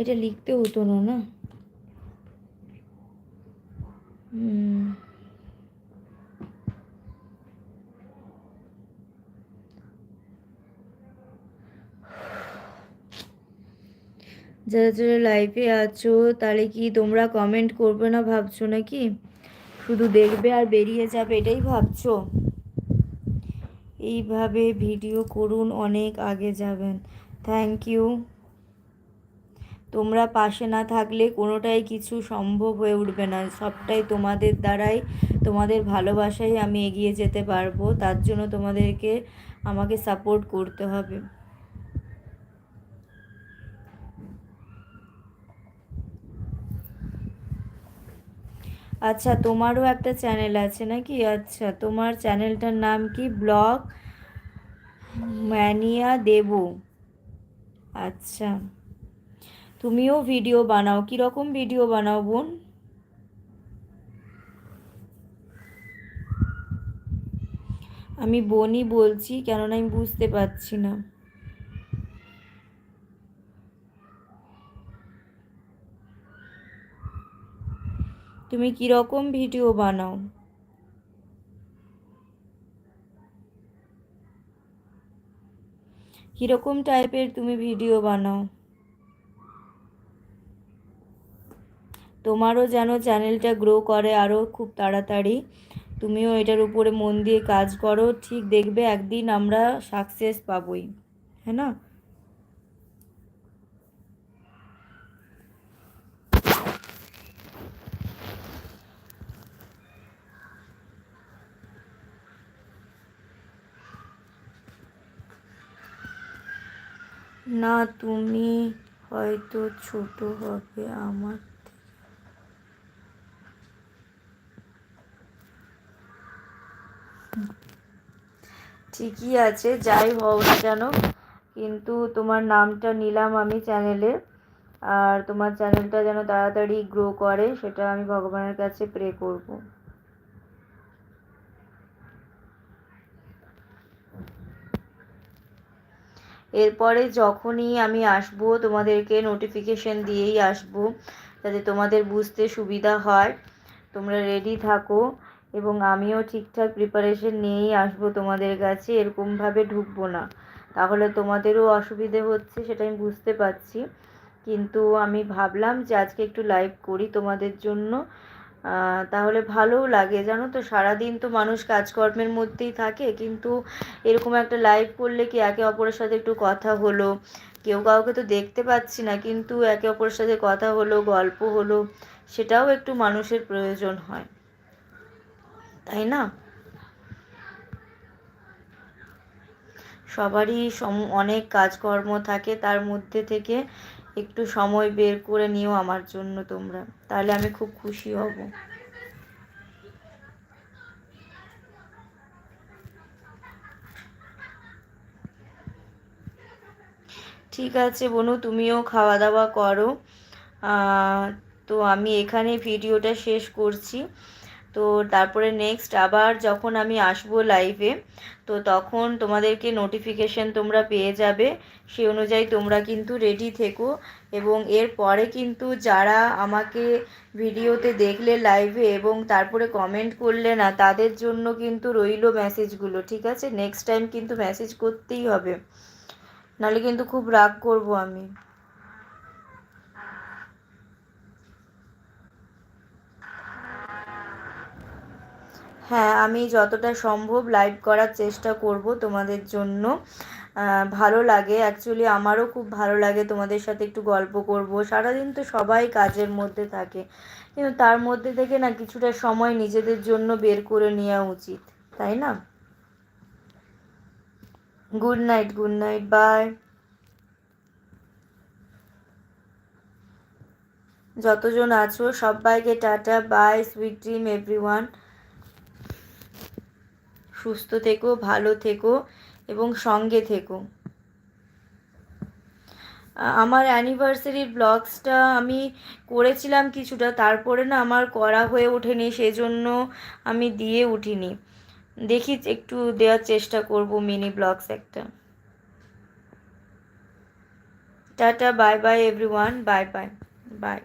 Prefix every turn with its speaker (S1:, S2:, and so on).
S1: এটা লিখতে হতো না না? যারা যারা লাইভে আছো, তাহলে কি তোমরা কমেন্ট করবে না ভাবছ নাকি? শুধু দেখবে আর বেরিয়ে যাবে, এটাই ভাবছ? এইভাবে ভিডিও করুন, অনেক আগে যাবেন। থ্যাংক ইউ তোমরা পাশে না থাকলে কোনোটাই কিছু সম্ভব হয়ে উঠবে না। সবটাই তোমাদের দ্বারাই, তোমাদের ভালোবাসায় আমি এগিয়ে যেতে পারব। তার জন্য তোমাদেরকে আমাকে সাপোর্ট করতে হবে। আচ্ছা তোমারও একটা চ্যানেল আছে নাকি? আচ্ছা তোমার চ্যানেলটার নাম কি? ব্লগ ম্যানিয়া দেব। আচ্ছা। তুমিও ভিডিও বানাও। কীরকম ভিডিও বানাও বোন? আমি বোনই বলছি, কেননা আমি বুঝতে পারছি না। তুমি কীরকম ভিডিও বানাও? কীরকম টাইপের তুমি ভিডিও বানাও? তোমারও যেন চ্যানেলটা গ্রো করে আরও খুব তাড়াতাড়ি। তুমিও এটার উপরে মন দিয়ে কাজ করো। ঠিক দেখবে একদিন আমরা সাকসেস পাবই হ্যাঁ না? না, তুমি হয়তো ছোট হবে আমার। ঠিকই আছে, যাই হও না কেন। কিন্তু তোমার নামটা নিলাম আমি চ্যানেলে। আর তোমার চ্যানেলটা যেন তাড়াতাড়ি গ্রো করে, সেটা আমি ভগবানের কাছে প্রে করব। এরপরে যখনই আমি আসব, তোমাদেরকে নোটিফিকেশন দিয়েই আসব, যাতে তোমাদের বুঝতে সুবিধা হয়। তোমরা রেডি থাকো। এবং আমিও ঠিকঠাক প্রিপারেশন নিয়েই আসব তোমাদের কাছে, এরকমভাবে ঢুকবো না। তাহলে তোমাদেরও অসুবিধে হচ্ছে সেটা আমি বুঝতে পারছি। কিন্তু আমি ভাবলাম যে আজকে একটু লাইভ করি তোমাদের জন্য। তাহলে ভালোও লাগে, জানো তো? সারাদিন তো মানুষ কাজকর্মের মধ্যেই থাকে, কিন্তু এরকম একটা লাইভ করলে কি একে অপরের সাথে একটু কথা হলো? কেউ কাউকে তো দেখতে পাচ্ছি না, কিন্তু একে অপরের সাথে কথা হলো, গল্প হলো, সেটাও একটু মানুষের প্রয়োজন হয়। তাই না? সবারই অনেক কাজকর্ম থাকে, তার মধ্যে থেকে একটু সময় বের করে নিও আমার জন্য তোমরা। তাহলে আমি খুব খুশি হব। ঠিক আছে বনু, তুমিও খাওয়া দাওয়া করো তো আমি এখানে ভিডিওটা শেষ করছি। তো তারপরে নেক্সট আবার যখন আমি আসব লাইভে তো তখন তোমাদেরকে নোটিফিকেশন তোমরা পেয়ে যাবে। সেই অনুযায়ী তোমরা কিন্তু রেডি থেকো এবং এর পরে কিন্তু যারা আমাকে ভিডিওতে দেখলে লাইভে এবং তারপরে কমেন্ট করলে না, তাদের জন্য কিন্তু রইল মেসেজগুলো ঠিক আছে? নেক্সট টাইম কিন্তু মেসেজ করতেই হবে। নাহলে কিন্তু খুব রাগ করব আমি। হ্যাঁ আমি যতটা সম্ভব লাইভ করার চেষ্টা করব তোমাদের জন্য। ভালো লাগে। অ্যাকচুয়ালি আমারও খুব ভালো লাগে তোমাদের সাথে একটু গল্প করব। সারাদিন তো সবাই কাজের মধ্যে থাকে। কিন্তু তার মধ্যে থেকে না কিছুটা সময় নিজেদের জন্য বের করে নেওয়া উচিত, তাই না? Good night good night bye যতজন আছো সবাইকে tata bye sweet dream everyone সুস্থ থেকো, ভালো থেকো এবং সঙ্গে থেকো। আমার অ্যানিভার্সারির ব্লগসটা আমি করেছিলাম কিছুটা, তারপরে না আমার করা হয়ে ওঠেনি, সেজন্য আমি দিয়ে উঠিনি। দেখি একটু দেওয়ার চেষ্টা করব মিনি ব্লগস একটা। Tata bye bye everyone bye bye bye